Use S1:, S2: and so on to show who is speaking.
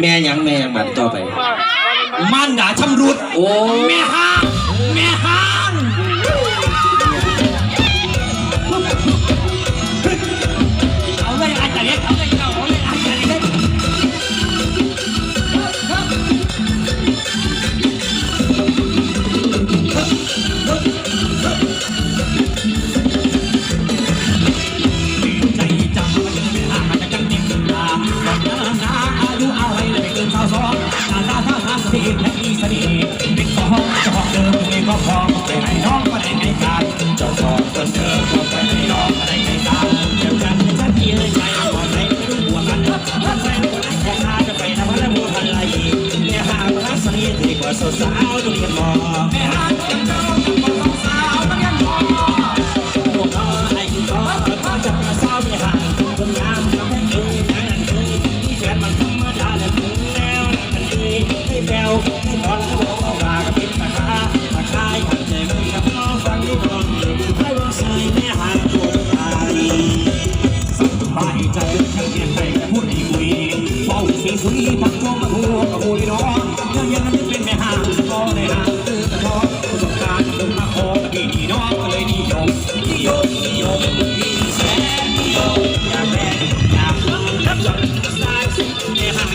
S1: แม่ยังแม่ยังมัดต่อไป
S2: มันด่าชำรุด
S1: โอ้
S2: แม่ห้า ดีและอีสดีบิ๊กก็ฮอกจะฮอกเดิมตรงนี้ก็พร้อมไปให้น้องมาได้ให้การจ้าของจนเธอก็ไปให้น้องมาได้ให้การเจ้ากันให้ฉันที่เลยใจก่อไม่รู้หัวกันถ้าแฟนคนนั้นแค่ทาจะไปนะพันลมัวพันไรเนี่ยหากรัสนิทดีกว่าสาวสาวดูเรียนมอแม่หากกันเจ้ากันมาสอสาวมันยังมอพวกเรไอ้ก็ถ้าจะมาสาวไม่ห่างคนงา แก้วขอละโลกว่ากับเป็นตะขาตะขยขันใจมึงกัองฟังทุกคนอยู่ให้ว่าใส่แม่หางตัวตายสบจะเดินทางเงียไปพูดดีคุยเฝ้าสีสุยพักจงมาหัวกัโอยน้องเธอยังไม่เป็นแม่หางก็ในหางตื้อตะองประสบการณ์ลงมาขอดีดีน้องก็เลยนิยยมนิยยมแสนยมอยากแม่อเพิ่มรับจด